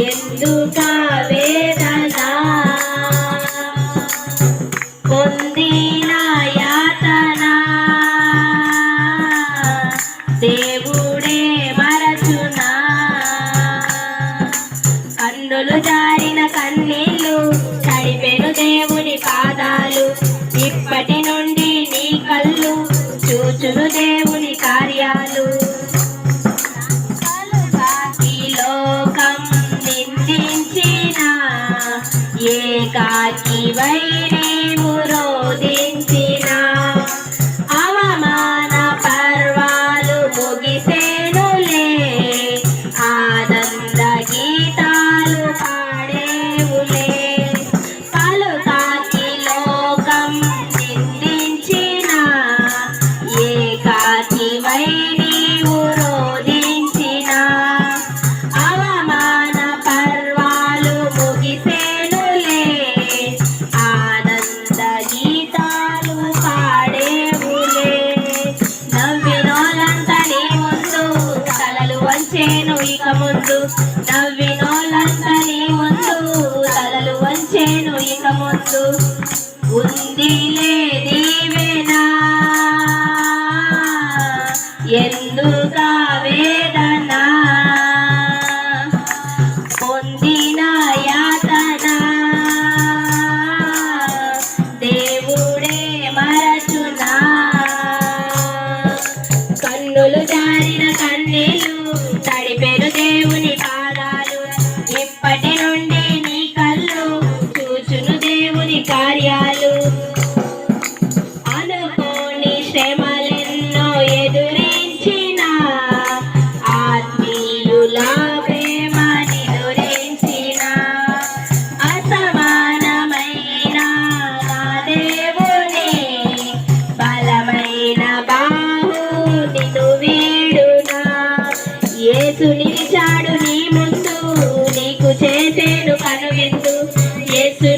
ఎందుక వేదన పొందిన యాతన? దేవుడే మరచునా? కన్నులు జారిన కన్నీళ్ళు తడిపెను దేవుని పాదాలు ఇప్పటి నుండి నీ కళ్ళు చూచును దేవుని غير ముందు నవ్వినోళ్ళందరి ముందు తలలు వంచేను ఇక ముందు. ఉందిలే దీవెనా ఎందుక వేదన? పొందిన యాతన. దేవుడే మరచునా? కన్నులు జారిన కన్నీళ్ళు యేసు నిలిచాడు నీ ముందు నీకు చేసేను కనువిందు. యేసు